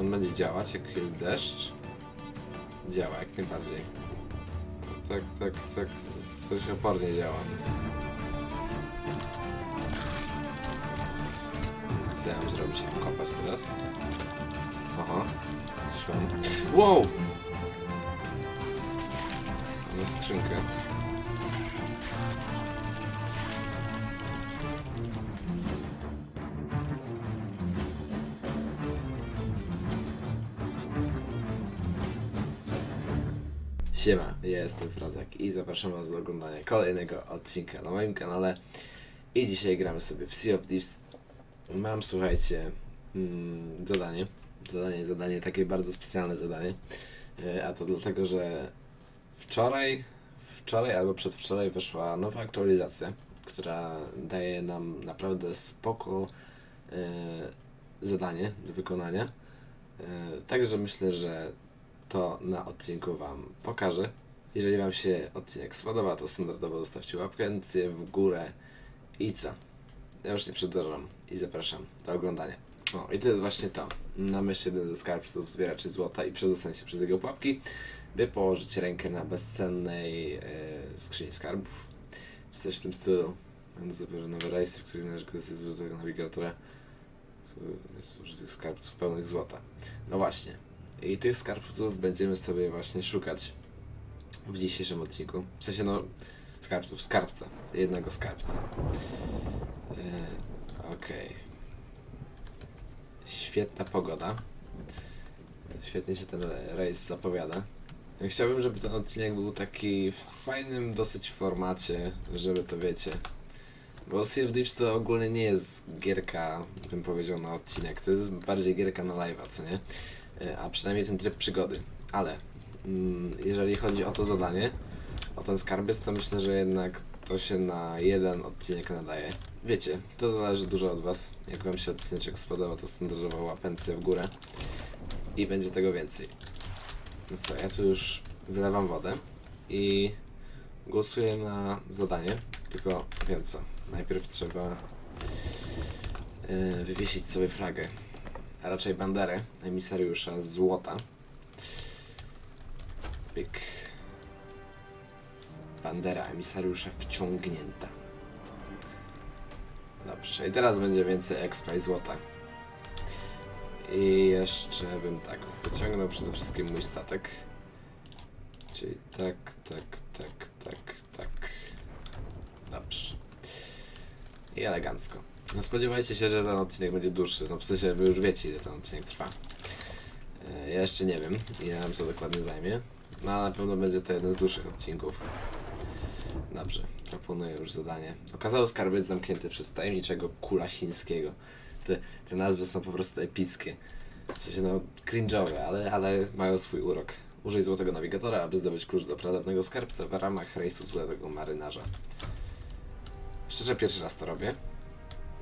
On będzie działać, jak jest deszcz? Działa, jak najbardziej. No, tak, tak, tak, coś opornie działa. Co ja mam zrobić? Kopać teraz? Aha, coś mam. Wow! Mamy skrzynkę. Siema, ja jestem Frazak i zapraszam Was do oglądania kolejnego odcinka na moim kanale. I dzisiaj gramy sobie w Sea of Thieves. Mam, słuchajcie, mm, zadanie. Zadanie, zadanie, takie bardzo specjalne zadanie. E, A to dlatego, że wczoraj, wczoraj albo przedwczoraj wyszła nowa aktualizacja, która daje nam naprawdę spoko e, zadanie do wykonania. E, Także myślę, że to na odcinku Wam pokażę. Jeżeli Wam się odcinek spodoba, to standardowo zostawcie łapkę w górę i co? Ja już nie przedłużam i zapraszam do oglądania. O, i to jest właśnie to. Namyśl jeden ze skarbców zbieraczy złota i przedostań się przez jego pułapki, by położyć rękę na bezcennej e, skrzyni skarbów. Czy coś w tym stylu. Będę zabierał nowe rejestry, w których należy korzystać z złotego nawigatora. To jest użytych skarbców pełnych złota. No właśnie. I tych skarbców będziemy sobie właśnie szukać w dzisiejszym odcinku. W sensie, no, skarbców, skarbca. Jednego skarbca. Yy, Okej. Świetna pogoda. Świetnie się ten rejs zapowiada. Chciałbym, żeby ten odcinek był taki w fajnym dosyć formacie, żeby to wiecie. Bo Sea of Thieves to ogólnie nie jest gierka, bym powiedział, na odcinek. To jest bardziej gierka na live'a, co nie? A przynajmniej ten tryb przygody. Ale mm, jeżeli chodzi o to zadanie, o ten skarbiec, to myślę, że jednak to się na jeden odcinek nadaje. Wiecie, to zależy dużo od Was. Jak Wam się odcinek spodobał, to standardowo łapencję w górę i będzie tego więcej. No co, ja tu już wylewam wodę i głosuję na zadanie, tylko wiem co. Najpierw trzeba yy, wywiesić sobie flagę a raczej banderę emisariusza złota. Pyk. Bandera emisariusza wciągnięta. Dobrze, i teraz będzie więcej expa i złota. I jeszcze bym tak wyciągnął przede wszystkim mój statek. Czyli tak, tak, tak, tak, tak. Dobrze. I elegancko. No spodziewajcie się, że ten odcinek będzie dłuższy. No w sensie wy już wiecie ile ten odcinek trwa. E, Ja jeszcze nie wiem, ile nam to dokładnie zajmie. No ale na pewno będzie to jeden z dłuższych odcinków. Dobrze, proponuję już zadanie. Okazało skarbiec zamknięty przez tajemniczego Kulasińskiego. Te, te nazwy są po prostu epickie. W sensie no cringe'owe, ale, ale mają swój urok. Użyj złotego nawigatora, aby zdobyć klucz do pradawnego skarbca w ramach rejsu złotego marynarza. Szczerze pierwszy raz to robię.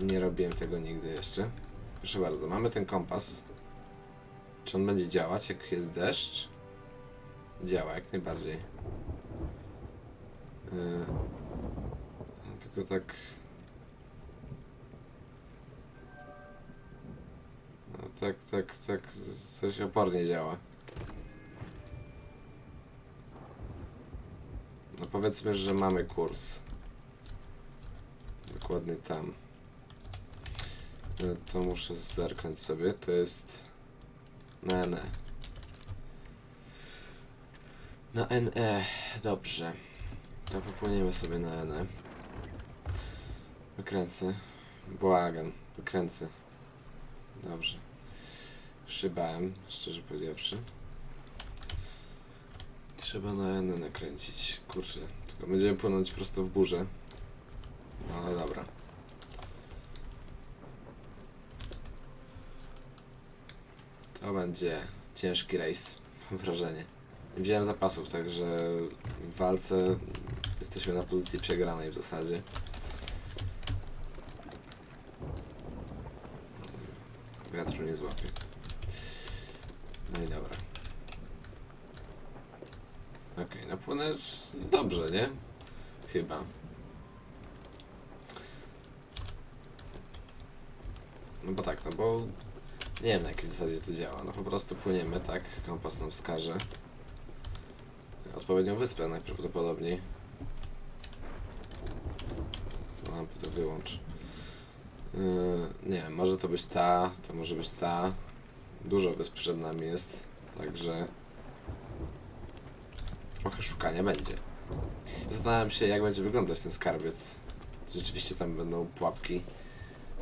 Nie robiłem tego nigdy jeszcze. Proszę bardzo, mamy ten kompas. Czy on będzie działać, jak jest deszcz? Działa, jak najbardziej. Yy, tylko tak... No, tak, tak, tak, coś opornie działa. No powiedzmy, że mamy kurs. Dokładnie tam. E, To muszę zerknąć sobie. To jest na NE. Na NE. Dobrze. To popłyniemy sobie na NE. Wykręcę. Błagam. Wykręcę. Dobrze. Szybałem, szczerze powiedziawszy. Trzeba na NE nakręcić. Kurczę. Tylko będziemy płynąć prosto w burzę. No ale dobra. To będzie ciężki rejs, mam wrażenie. Nie wziąłem zapasów, także w walce jesteśmy na pozycji przegranej w zasadzie. Wiatru nie złapie. No i dobra. Okej, no płynę dobrze, nie? Chyba. No bo tak, no bo Nie wiem na jakiej zasadzie to działa. No po prostu płyniemy, tak? Kompas nam wskaże. Odpowiednią wyspę najprawdopodobniej. Lampy to wyłącz. Yy, nie wiem, może to być ta, to może być ta. Dużo wysp przed nami jest, także trochę szukania będzie. Zastanawiam się, jak będzie wyglądać ten skarbiec. Rzeczywiście tam będą pułapki.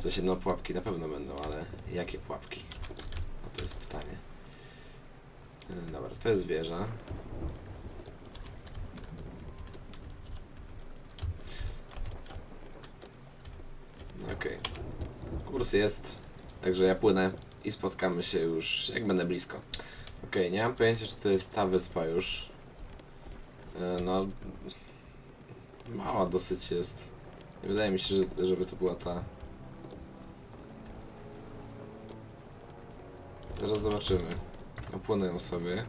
W sensie, no pułapki na pewno będą, ale jakie pułapki? No to jest pytanie. Yy, Dobra, to jest wieża. Okej. Kurs jest, także ja płynę i spotkamy się już, jak będę blisko. Okej, nie mam pojęcia, czy to jest ta wyspa już. E, No, mała dosyć jest. Nie wydaje mi się, że, żeby to była ta. Zaraz zobaczymy. Opłynę sobie.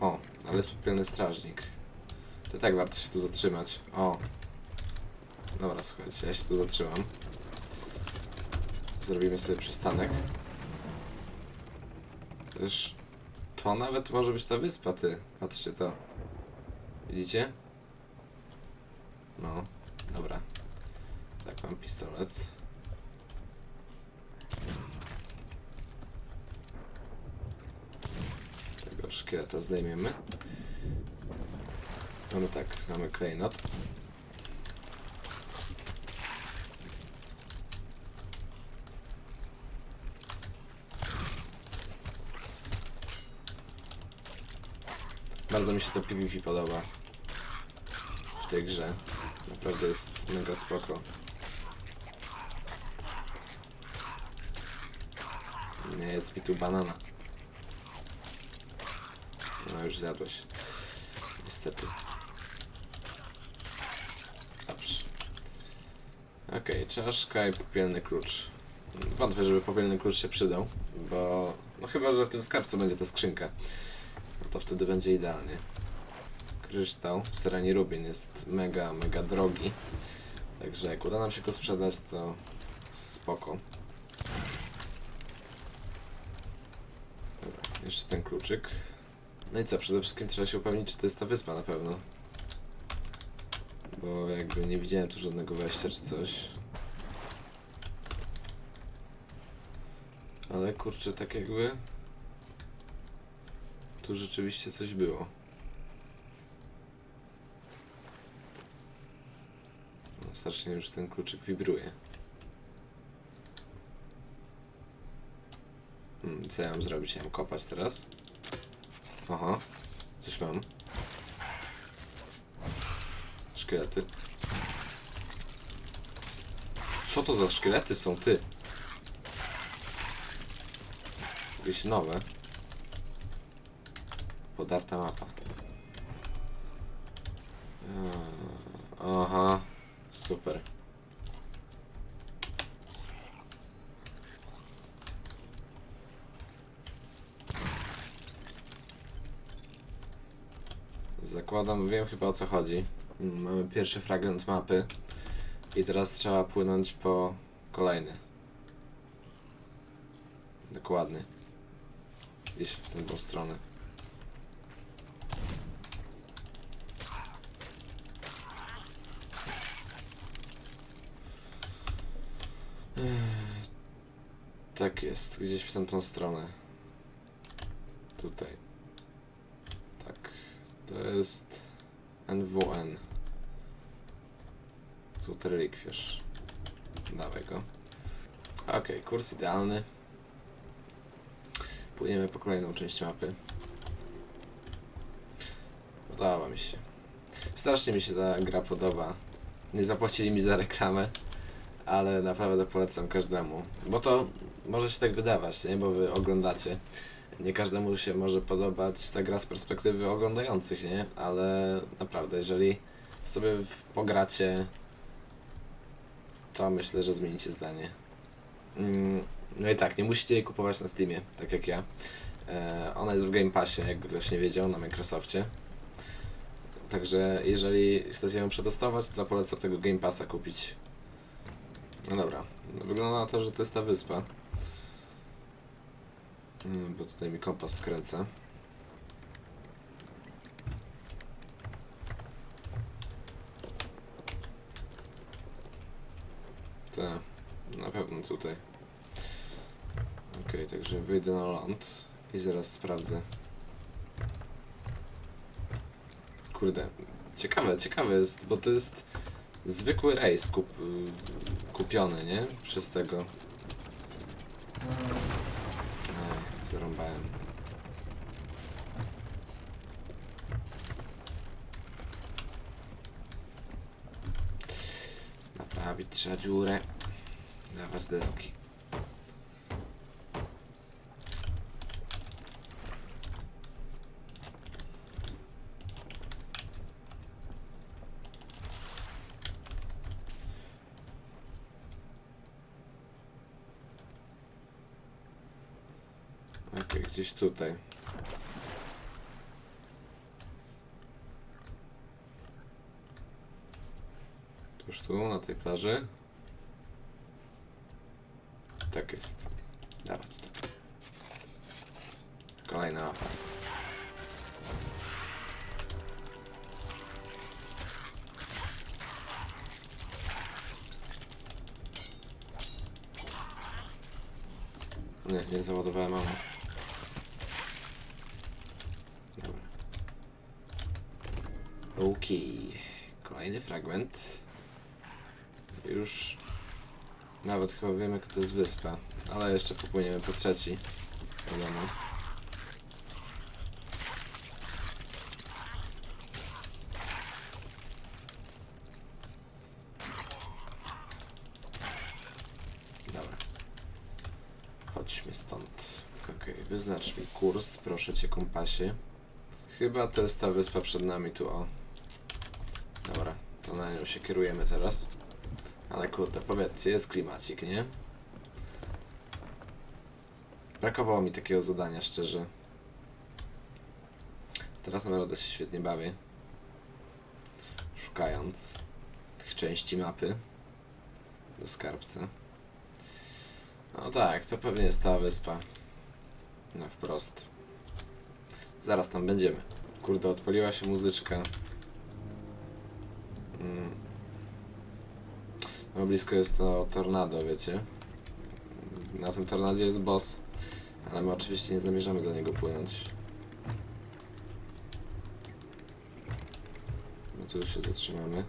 O, ale jest pełny strażnik. To tak warto się tu zatrzymać. O. Dobra, słuchajcie, ja się tu zatrzymam. Zrobimy sobie przystanek. Już to nawet może być ta wyspa, ty. Patrzcie to. Widzicie? No, dobra. Tak, mam pistolet. Tego szkieleta zdejmiemy. Mamy tak, mamy klejnot. Bardzo mi się to PvP podoba w tej grze. Naprawdę jest mega spoko. Nie jest mi tu banana. No już zjadłeś. Niestety. Dobrze. Okej, czaszka i popielny klucz. Wątpię, żeby popielny klucz się przydał, bo no chyba, że w tym skarbcu będzie ta skrzynka. No to wtedy będzie idealnie. Kryształ w serenie Rubin jest mega, mega drogi. Także jak uda nam się go sprzedać, to spoko. Dobra, jeszcze ten kluczyk. No i co, przede wszystkim trzeba się upewnić, czy to jest ta wyspa na pewno. Bo jakby nie widziałem tu żadnego wejścia czy coś. Ale kurczę, tak jakby... Tu rzeczywiście coś było. No, strasznie już ten kluczyk wibruje. Hmm, co ja mam zrobić? Ja mam kopać teraz? Aha, coś mam. Szkielety. Co to za szkielety są, ty? Jakieś nowe. Podarta mapa. Eee, Aha, super. Zakładam, wiem chyba o co chodzi. Mm, Mamy pierwszy fragment mapy i teraz trzeba płynąć po kolejny. Dokładnie. Gdzieś w tą stronę. Tak jest, gdzieś w tamtą stronę. Tutaj. To jest NWN. Tutaj relikwiarz. Dawaj go. Kurs idealny. Płyniemy po kolejną część mapy. Podoba mi się. Strasznie mi się ta gra podoba. Nie zapłacili mi za reklamę, ale naprawdę polecam każdemu. Bo to może się tak wydawać, nie? Bo wy oglądacie. Nie każdemu się może podobać ta gra z perspektywy oglądających, nie? Ale naprawdę, jeżeli sobie pogracie, to myślę, że zmienicie zdanie. Mm, No i tak, nie musicie jej kupować na Steamie, tak jak ja. E, ona jest w Game Passie, jakby ktoś nie wiedział, na Microsoftie. Także jeżeli chcecie ją przetestować, to polecam tego Game Passa kupić. No dobra, wygląda na to, że to jest ta wyspa. Mm, Bo tutaj mi kompas skręca. Tak, na pewno tutaj. Okej, także wyjdę na ląd i zaraz sprawdzę. Kurde, ciekawe, ciekawe jest, bo to jest zwykły rejs kup, y, kupiony, nie? Przez tego. Zarąbałem. Naprawić trzeba dziurę. Dawać deski. Okej, gdzieś tutaj. Tuż tu, na tej plaży. Tak jest. Dawać to. Kolejna. Nie, nie załadowałem mamo. Dobra. Okej. Kolejny fragment. Już nawet chyba wiem jak to jest wyspa, ale jeszcze popłyniemy po trzeci. Wiadomo. Dobra. Chodźmy stąd. Okej, wyznacz mi kurs, proszę cię kompasie. Chyba to jest ta wyspa przed nami tu, o. Na się kierujemy teraz. Ale kurde, powiedzcie, jest klimacik, nie? Brakowało mi takiego zadania, szczerze. Teraz naprawdę się świetnie bawię. Szukając tych części mapy do skarbca. No tak, to pewnie jest ta wyspa. No wprost. Zaraz tam będziemy. Kurde, odpaliła się muzyczka. Mm. No blisko jest to tornado, wiecie. Na tym tornadzie jest boss, ale my oczywiście nie zamierzamy do niego płynąć. My tu się zatrzymamy.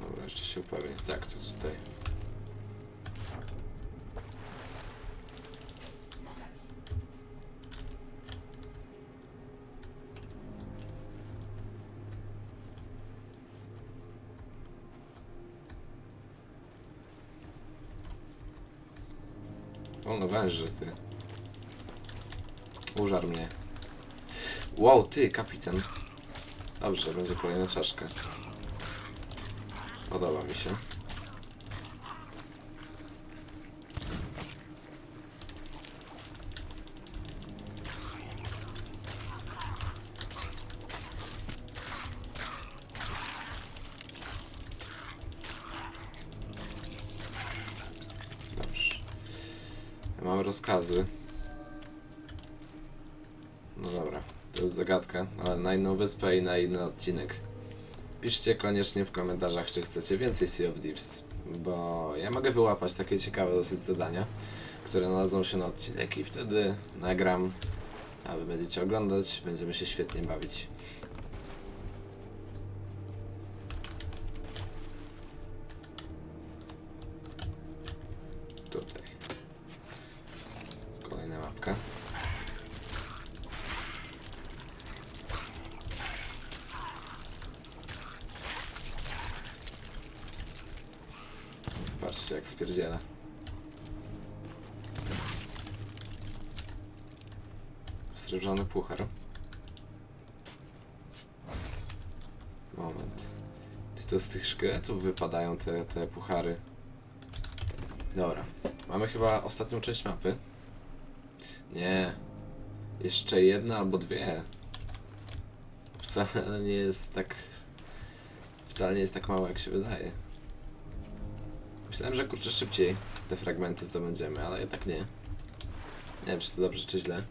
Dobra, jeszcze się upewnię. Tak, to tutaj. O, no węży, ty. Użar mnie. Wow, ty, kapitan. Dobrze, będzie kolejna czaszka. Podoba mi się. Dobrze. No dobra, to jest zagadka, ale na inną wyspę i na inny odcinek. Piszcie koniecznie w komentarzach, czy chcecie więcej Sea of Thieves, bo ja mogę wyłapać takie ciekawe dosyć zadania, które nadadzą się na odcinek i wtedy nagram, a wy będziecie oglądać, będziemy się świetnie bawić. Tutaj. Kolejna mapka. Patrzcie jak spierdziela. Srebrny puchar. Moment. Czy to z tych szkieletów wypadają te, te puchary? Dobra. Mamy chyba ostatnią część mapy. Nie. Jeszcze jedna albo dwie. Wcale nie jest tak. Wcale nie jest tak mało, jak się wydaje. Myślałem, że kurczę szybciej te fragmenty zdobędziemy, ale jednak nie. Nie wiem, czy to dobrze, czy źle.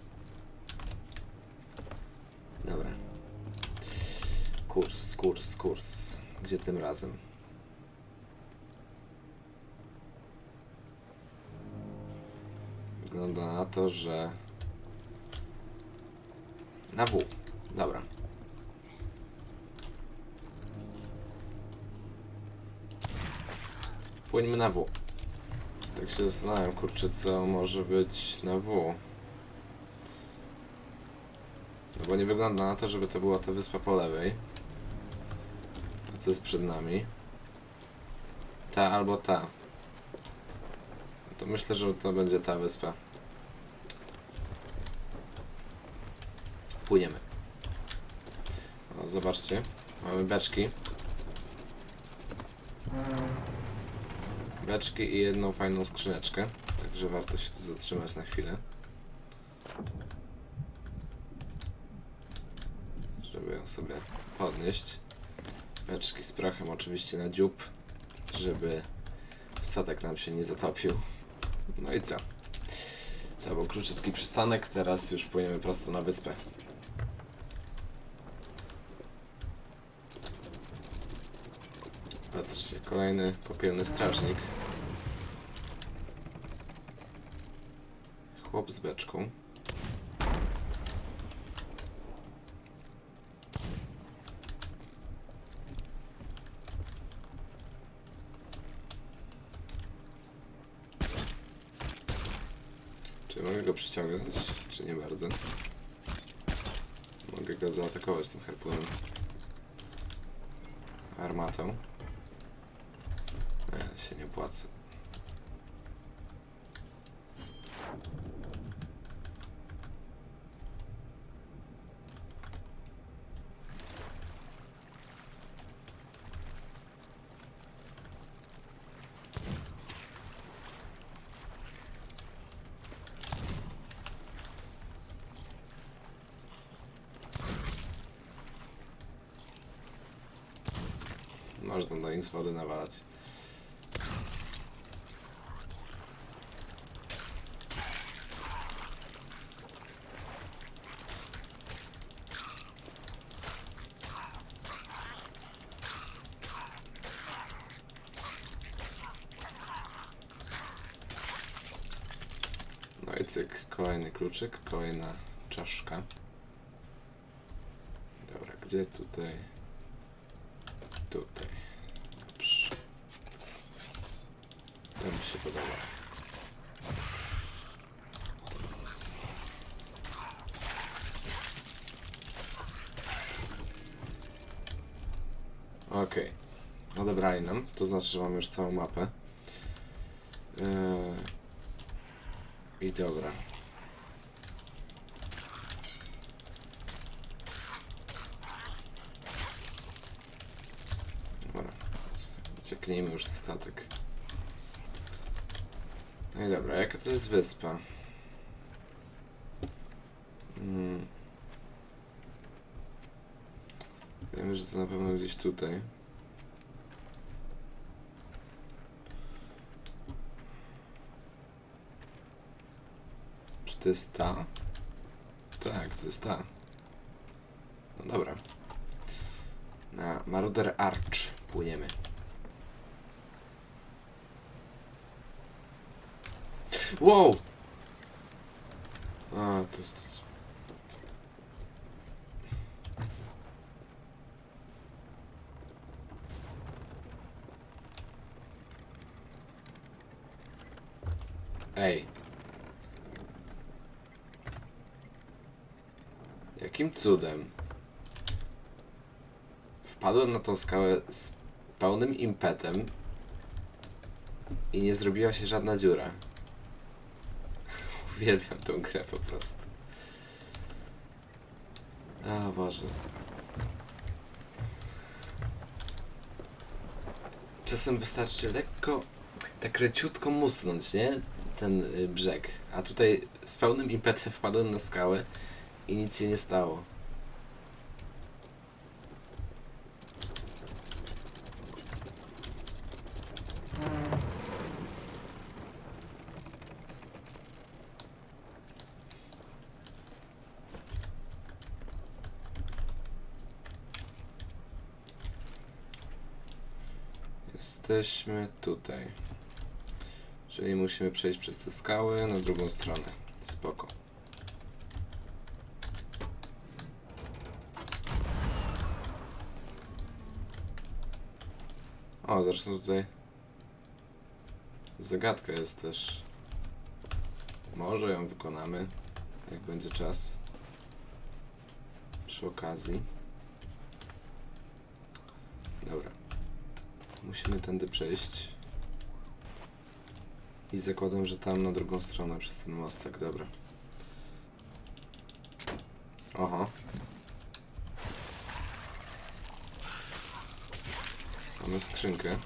Kurs, kurs. Gdzie tym razem? Wygląda na to, że. Na W. Dobra. Płyńmy na W. Tak się zastanawiam, kurczę, co może być na W. No bo nie wygląda na to, żeby to była ta wyspa po lewej. Co jest przed nami? Ta albo ta. To myślę, że to będzie ta wyspa. Płyniemy. O, zobaczcie. Mamy beczki. Beczki i jedną fajną skrzyneczkę. Także warto się tu zatrzymać na chwilę. Żeby ją sobie podnieść. Beczki z prochem oczywiście na dziób, żeby statek nam się nie zatopił. No i co? To był króciutki przystanek, teraz już płyniemy prosto na wyspę. Patrzcie, kolejny popielny strażnik. Chłop z beczką. Czy mogę go przyciągnąć, czy nie bardzo? Mogę go zaatakować tym harpunem. Armatą. Nie, się nie płacę. Można do nich z wody nawalać. No i cyk, kolejny kluczyk, kolejna czaszka. Dobra, gdzie tutaj? Tutaj. Dobrze. To mi się podoba. Okej. Odebrali nam, to znaczy, że mamy już całą mapę. Eee... I dobra. Dobra. Ucieknijmy już na statek. No i dobra, jaka to jest wyspa? Mm. Wiemy, że to na pewno gdzieś tutaj. Czy to jest ta? Tak, to jest ta. No dobra. Na Marauder Arch płyniemy. Wow! A, to, to... Ej. Jakim cudem wpadłem na tą skałę z pełnym impetem i nie zrobiła się żadna dziura. Uwielbiam tą grę po prostu. O Boże. Czasem wystarczy lekko, tak leciutko musnąć, nie? Ten y, brzeg. A tutaj z pełnym impetem wpadłem na skałę i nic się nie stało. Jesteśmy tutaj. Czyli musimy przejść przez te skały na drugą stronę. Spoko. O, zresztą tutaj zagadka jest też. Może ją wykonamy, jak będzie czas. Przy okazji. Dobra. Musimy tędy przejść. I zakładam, że tam na drugą stronę przez ten mostek, dobra. Oho. Mamy skrzynkę.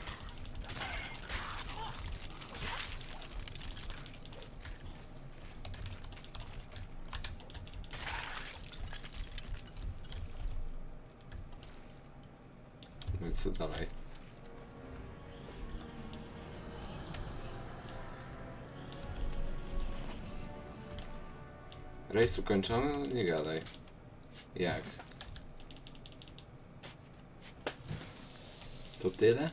Rejs ukończony? No nie gadaj. Jak? To tyle?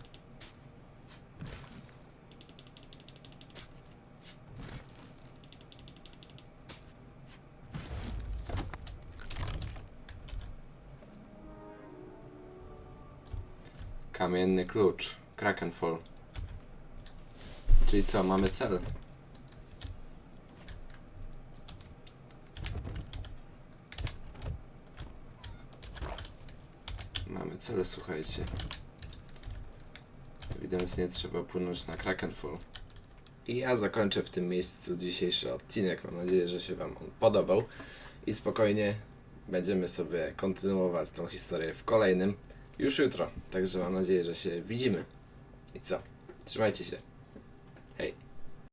Kamienny klucz. Krakenfall. Czyli co, mamy cel? Mamy cele, słuchajcie. Ewidentnie trzeba płynąć na Krakenfall. I ja zakończę w tym miejscu dzisiejszy odcinek. Mam nadzieję, że się Wam on podobał. I spokojnie będziemy sobie kontynuować tą historię w kolejnym już jutro. Także mam nadzieję, że się widzimy. I co? Trzymajcie się.